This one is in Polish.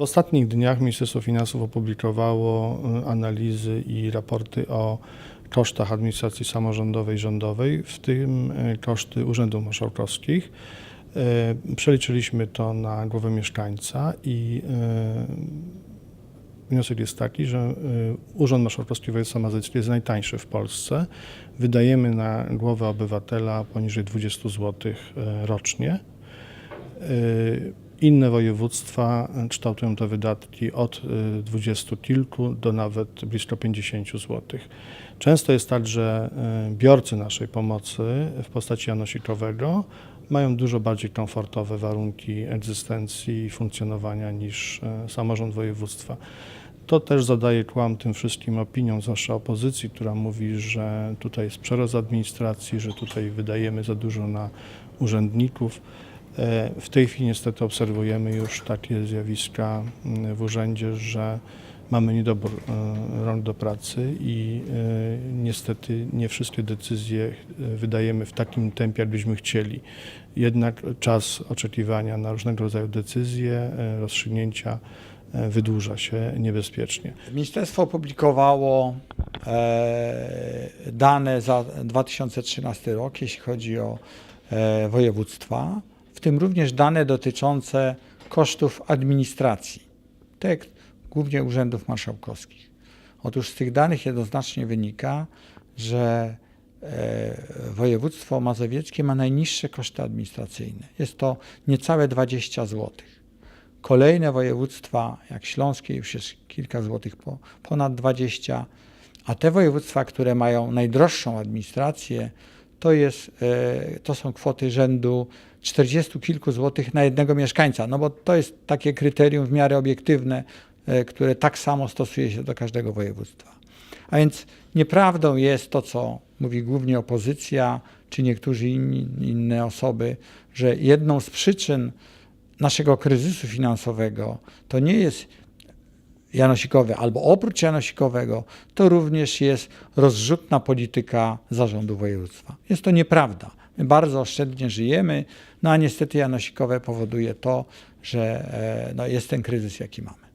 W ostatnich dniach Ministerstwo Finansów opublikowało y, analizy i raporty o kosztach administracji samorządowej i rządowej, w tym y, koszty urzędów marszałkowskich. Y, Przeliczyliśmy to na głowę mieszkańca i wniosek jest taki, że Urząd Marszałkowski Województwa Mazowieckiego jest najtańszy w Polsce. Wydajemy na głowę obywatela poniżej 20 zł rocznie. Inne województwa kształtują te wydatki od y, 20 kilku do nawet blisko 50 zł. Często jest tak, że y, biorcy naszej pomocy w postaci janosikowego mają dużo bardziej komfortowe warunki egzystencji i funkcjonowania niż samorząd województwa. To też zadaje kłam tym wszystkim opiniom, zwłaszcza opozycji, która mówi, że tutaj jest przerost administracji, że tutaj wydajemy za dużo na urzędników. W tej chwili niestety obserwujemy już takie zjawiska w urzędzie, że mamy niedobór e, rąk do pracy i e, niestety nie wszystkie decyzje e, wydajemy w takim tempie, jakbyśmy chcieli. Jednak czas oczekiwania na różnego rodzaju decyzje, rozstrzygnięcia wydłuża się niebezpiecznie. Ministerstwo opublikowało dane za 2013 rok, jeśli chodzi o województwa, w tym również dane dotyczące kosztów administracji, te głównie urzędów marszałkowskich. Otóż z tych danych jednoznacznie wynika, że e, województwo mazowieckie ma najniższe koszty administracyjne. Jest to niecałe 20 zł. Kolejne województwa, jak śląskie, już jest kilka złotych po, ponad 20, a te województwa, które mają najdroższą administrację, to, jest, e, to są kwoty rzędu 40 kilku złotych na jednego mieszkańca, no bo to jest takie kryterium w miarę obiektywne, e, które tak samo stosuje się do każdego województwa. A więc nieprawdą jest to, co mówi głównie opozycja, czy niektórzy inni, inne osoby, że jedną z przyczyn naszego kryzysu finansowego to nie jest janosikowe, albo oprócz janosikowego, to również jest rozrzutna polityka zarządu województwa. Jest to nieprawda. My bardzo oszczędnie żyjemy, no a niestety janosikowe powoduje to, że e, no, jest ten kryzys, jaki mamy.